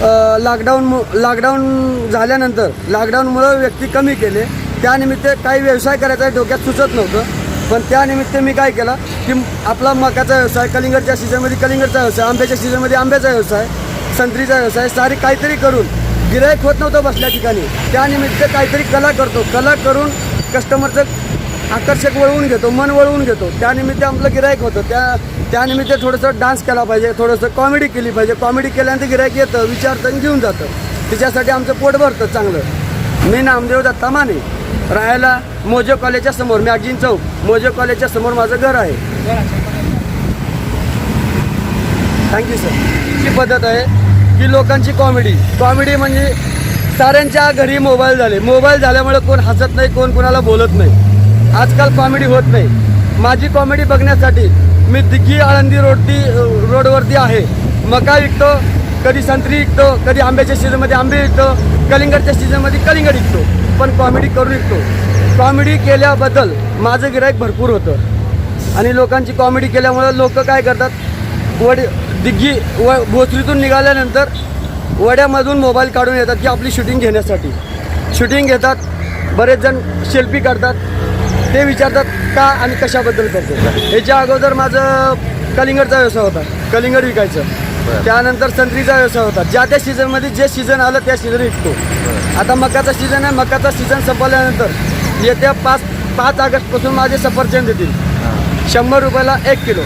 Lockdown lockdown झाल्यानंतर लॉकडाऊनमुळं व्यक्ती कमी केले. त्यानिमित्त काही व्यवसाय करायचा डोक्यात सुचत नव्हतं. पण त्यानिमित्त मी काय केला की आपला मकाचा व्यवसाय कलिंगडच्या सीझनमध्ये कलिंगडचा व्यवसाय आंब्याच्या सीझनमध्ये आंब्याचा व्यवसाय संत्रीचा व्यवसाय सारी काहीतरी करून गिरायक होत नव्हतं बसल्या ठिकाणी. त्यानिमित्त काहीतरी कला करतो. कला करून कस्टमरचं आकर्षक वळवून घेतो मन वळवून घेतो. त्यानिमित्त आपलं गिरायक होतं. त्या त्यानिमित्त थोडंसं डान्स केला पाहिजे थोडंसं कॉमेडी केली पाहिजे. कॉमेडी केल्यानंतर गिरायक येतं विचारतं घेऊन जातं. तिच्यासाठी आमचं पोट भरतं चांगलं. मी नामदेव दत्ता माने. राहायला मोजे कॉलेजच्या समोर मॅगझिन चौक. मोजे कॉलेजच्या समोर माझं घर आहे. थँक्यू सर ही पद्धत आहे की लोकांची कॉमेडी कॉमेडी म्हणजे साऱ्यांच्या घरी मोबाईल झाले. मोबाईल झाल्यामुळे कोण हसत नाही कोण कोणाला बोलत नाही. आजकाल कॉमेडी होत नाही. माझी कॉमेडी बघण्यासाठी मी दिग्गी आळंदी रोडती रोडवरती आहे. मका विकतो कधी संत्री विकतो कधी आंब्याच्या सीझनमध्ये आंबे विकतो कलिंगडच्या सीझनमध्ये कलिंगड विकतो. पण कॉमेडी करून विकतो. कॉमेडी केल्याबद्दल माझं गिराईक भरपूर होतं. आणि लोकांची कॉमेडी केल्यामुळं लोक काय करतात? वड दिग्गी व भोसरीतून निघाल्यानंतर वड्यामधून मोबाईल काढून येतात की आपली शूटिंग घेण्यासाठी. शूटिंग घेतात बरेच जण सेल्फी काढतात. ते विचारतात का आणि कशाबद्दल करतात ह्याच्या अगोदर माझं कलिंगडचा व्यवसाय होता कलिंगड विकायचं. त्यानंतर संत्रीचा व्यवसाय होता. ज्या त्या सीझनमध्ये जे सीझन आलं त्या सीझन विकतो. आता मकाचा सीझन आहे मकाचा सीझन संपल्यानंतर येत्या पाच पाच ऑगस्टपासून माझे सफरचंद येतील शंभर रुपयाला एक किलो.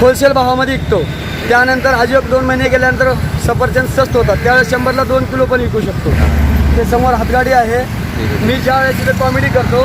होलसेल भावामध्ये विकतो. त्यानंतर अजून दोन महिने गेल्यानंतर सफरचंद स्वस्त होतात. त्यावेळेस शंभरला दोन किलो पण विकू शकतो. ते समोर हातगाडी आहे. मी ज्यावेळेस इथे कॉमेडी करतो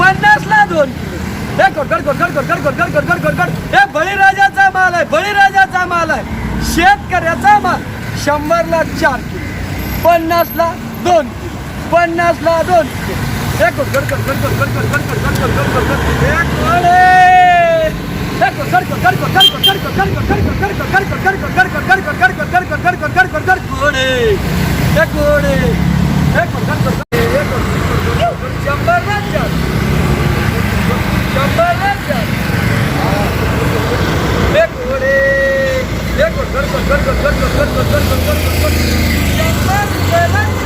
पन्नासला दोन किलो हे गड गड गड गड गड गड हे बळीराजाचा माल आहे बळीराजाचा माल आहे शेतकऱ्याचा माल शंभरला चार किलो पन्नासला दोन किलो पन्नासला दोन किलो एक गड गड गड गड गड गड गड गड गड गड गड गड गड एक गोडे एक गड गड गड गड गड गड गड गड गड गड गड गड गड गड gol, gol, gol.